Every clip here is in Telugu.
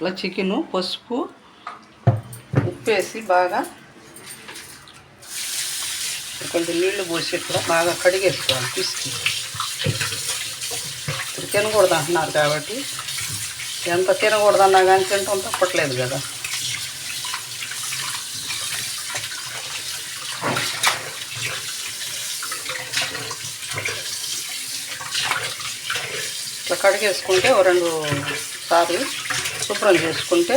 ఇట్లా చికెను పసుపు ఉప్పు వేసి బాగా కొంచెం నీళ్ళు పోసి ఇట్లా బాగా కడిగేసుకోవాలి పిసికి. ఇప్పుడు తినకూడదు అంటున్నారు కాబట్టి ఎంత తినకూడదన్నా కానీ తింటాం తప్పట్లేదు కదా. ఇట్లా కడిగేసుకుంటే ఓ రెండు సార్లు శుభ్రం చేసుకుంటే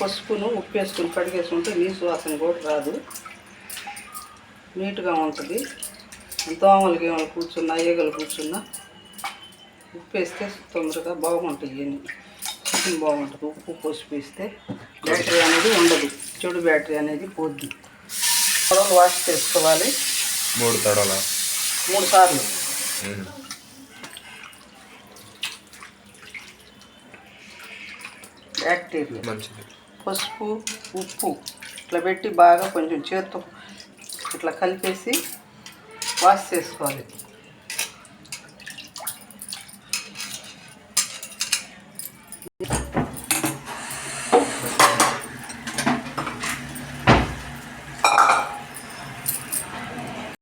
పసుపును ఉప్పు వేసుకుని కడిగేసుకుంటే నీసు వాసన కూడా రాదు. నీట్గా ఉంటుంది. దోమలు గీమలు కూర్చున్నా ఈగలు కూర్చున్నా. ఉప్పు వేస్తే తొందరగా ఇవన్నీ చికెన్ బాగుంటుంది. ఉప్పు పసుపు వేస్తే బ్యాటరీ అనేది ఉండదు. చెడు బ్యాటరీ అనేది పోద్ది. పొడవులు వాష్ చేసుకోవాలి. మూడు తడల. మూడు సార్లు. బ్యాక్టీరియా. మంచిది. పసుపు ఉప్పు ఇట్లా పెట్టి బాగా కొంచెం చేత్తో ఇట్లా కలిపేసి వాష్ చేసుకోవాలి